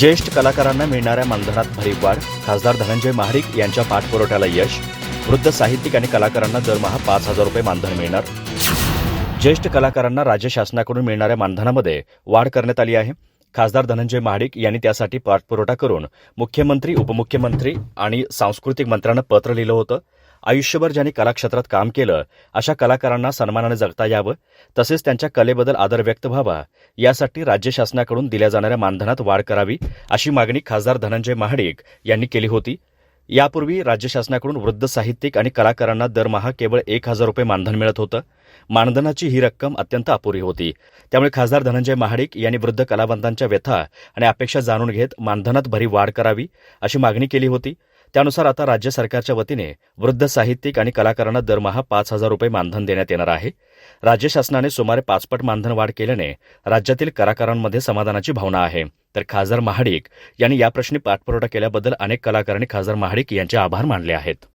ज्येष्ठ कलाकारांना मिळणाऱ्या मानधनात भरीव वाढ खासदार धनंजय महाडिक यांच्या पाठपुरवठ्याला यश वृद्ध साहित्यिक आणि कलाकारांना दरमहा पाच हजार रुपये मानधन मिळणार. ज्येष्ठ कलाकारांना राज्य शासनाकडून मिळणाऱ्या मानधनामध्ये वाढ करण्यात आली आहे. खासदार धनंजय महाडिक यांनी त्यासाठी पाठपुरवठा करून मुख्यमंत्री उपमुख्यमंत्री आणि सांस्कृतिक मंत्र्यांना पत्र लिहिलं होतं. आयुष्यभर ज्यांनी कलाक्षेत्रात काम केलं अशा कलाकारांना सन्मानाने जगता यावं तसेच त्यांच्या कलेबद्दल आदर व्यक्त व्हावा यासाठी राज्य शासनाकडून दिल्या जाणाऱ्या मानधनात वाढ करावी अशी मागणी खासदार धनंजय महाडिक यांनी केली होती. यापूर्वी राज्य शासनाकडून वृद्ध साहित्यिक आणि कलाकारांना दरमहा केवळ एक हजार रुपये मानधन मिळत होतं. मानधनाची ही रक्कम अत्यंत अपुरी होती. त्यामुळे खासदार धनंजय महाडिक यांनी वृद्ध कलावंतांच्या व्यथा आणि अपेक्षा जाणून घेत मानधनात भरी वाढ करावी अशी मागणी केली होती. त्यानुसार आता राज्य सरकारच्या वतीने वृद्ध साहित्यिक आणि कलाकारांना दरमहा पाच हजार रुपये मानधन देण्यात येणार आहे. राज्य शासनाने सुमारे पाचपट मानधन वाढ केल्याने राज्यातील कलाकारांमध्ये समाधानाची भावना आहे. तर खासदार महाडिक यांनी या प्रश्नी पाठपुरवठा केल्याबद्दल अनेक कलाकारांनी खासदार महाडिक यांचे आभार मानले आहेत.